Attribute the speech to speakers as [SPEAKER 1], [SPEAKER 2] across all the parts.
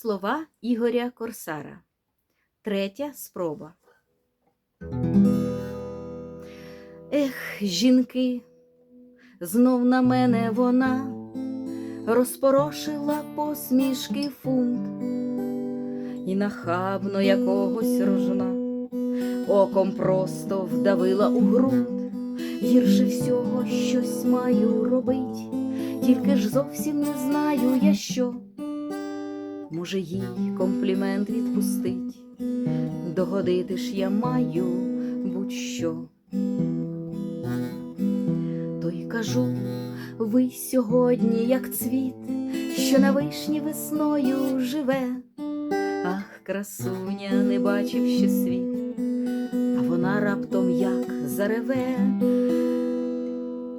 [SPEAKER 1] Слова Ігоря Корсара. Третя спроба. Ех, жінки, знов на мене вона розпорошила посмішки фунт і нахабно якогось рожна оком просто вдавила у ґрунт. Гірше всього щось маю робить, тільки ж зовсім не знаю я що. Може, їй комплімент відпустить, догодити ж я маю будь-що. То й кажу, ви сьогодні, як цвіт, що на вишні весною живе. Ах, красуня, не бачив ще світ, а вона раптом як зареве.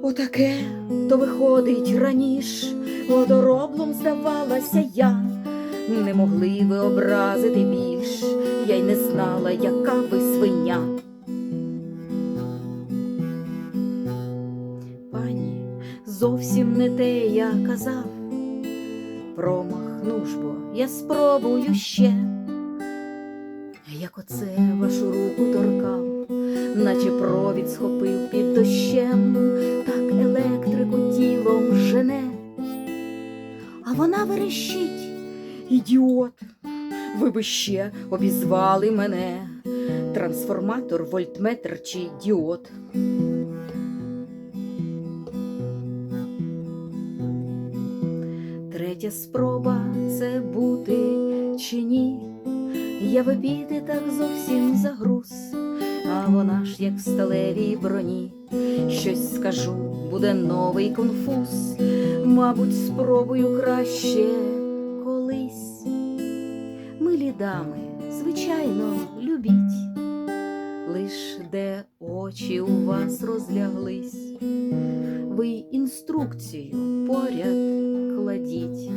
[SPEAKER 1] Отаке то виходить раніш, водороблом здавалася я, не могли ви образити більш, я й не знала, яка ви свиня. Пані, зовсім не те я казав, промахну ж бо я спробую ще, як оце вашу руку торкав, наче провід схопив під дощем, так електрику тілом жене, а вона верещить, ідіот, ви би ще обізвали мене, трансформатор, вольтметр чи діод. Третя спроба це бути чи ні. Я в епітетах зовсім загруз, а вона ж як в сталевій броні. Щось скажу, буде новий конфуз. Мабуть, спробую краще дами, звичайно, любіть, лиш де очі у вас розляглись, ви інструкцію поряд кладіть.